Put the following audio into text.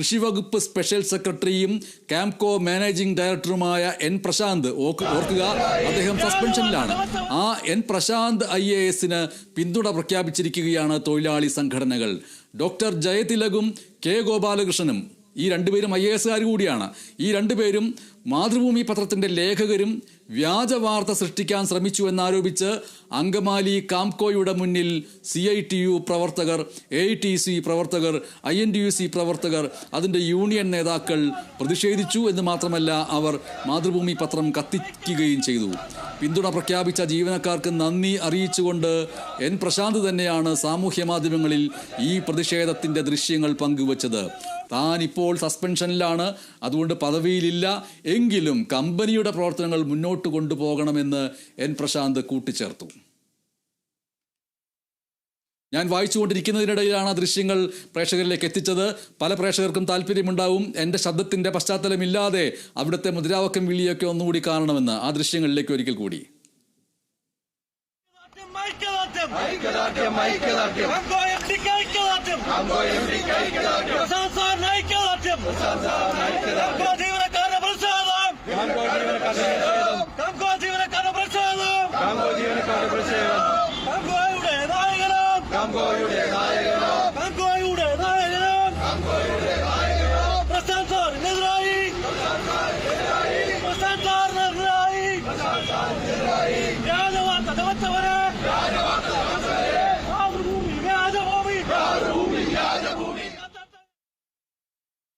കൃഷി വകുപ്പ് സ്പെഷ്യൽ സെക്രട്ടറിയും ക്യാംകോ മാനേജിംഗ് ഡയറക്ടറുമായ എൻ പ്രശാന്ത്. ഓർക്കുക അദ്ദേഹം സസ്പെൻഷനിലാണ്. ആ എൻ പ്രശാന്ത് ഐ എ എസിന് പിന്തുണ പ്രഖ്യാപിച്ചിരിക്കുകയാണ് തൊഴിലാളി സംഘടനകൾ. ഡോക്ടർ ജയതിലകും കെ ഗോപാലകൃഷ്ണനും. ഈ രണ്ടുപേരും ഐ എ എസുകാർ കൂടിയാണ്. ഈ രണ്ടുപേരും മാതൃഭൂമി പത്രത്തിന്റെ ലേഖകരും വ്യാജ വാർത്ത സൃഷ്ടിക്കാൻ ശ്രമിച്ചു എന്നാരോപിച്ച് അങ്കമാലി കാംകോയുടെ മുന്നിൽ സി ഐ ടി യു പ്രവർത്തകർ എ ടി സി പ്രവർത്തകർ I N T U C പ്രവർത്തകർ അതിന്റെ യൂണിയൻ നേതാക്കൾ പ്രതിഷേധിച്ചു എന്ന് മാത്രമല്ല അവർ മാതൃഭൂമി പത്രം കത്തിക്കുകയും ചെയ്തു. പിന്തുണ പ്രഖ്യാപിച്ച ജീവനക്കാർക്ക് നന്ദി അറിയിച്ചുകൊണ്ട് എൻ പ്രശാന്ത് തന്നെയാണ് സാമൂഹ്യ മാധ്യമങ്ങളിൽ ഈ പ്രതിഷേധത്തിന്റെ ദൃശ്യങ്ങൾ പങ്കുവച്ചത്. താൻ ഇപ്പോൾ സസ്പെൻഷനിലാണ് അതുകൊണ്ട് പദവിയിലില്ല. എങ്കിലും കമ്പനിയുടെ പ്രവർത്തനങ്ങൾ മുന്നോട്ട് കൊണ്ടുപോകണമെന്ന് എൻ പ്രശാന്ത് കൂട്ടിച്ചേർത്തു. ഞാൻ വായിച്ചുകൊണ്ടിരിക്കുന്നതിനിടയിലാണ് ദൃശ്യങ്ങൾ പ്രേക്ഷകരിലേക്ക് എത്തിച്ചത്. പല പ്രേക്ഷകർക്കും താല്പര്യമുണ്ടാവും. എന്റെ ശബ്ദത്തിന്റെ പശ്ചാത്തലമില്ലാതെ അവിടുത്തെ മുദ്രാവാക്യം വിളിയൊക്കെ ഒന്നുകൂടി കാണണമെന്ന് ആ ദൃശ്യങ്ങളിലേക്ക് ഒരിക്കൽ കൂടി. ഐക്യദാർഢ്യം. ¡Vamos a ver!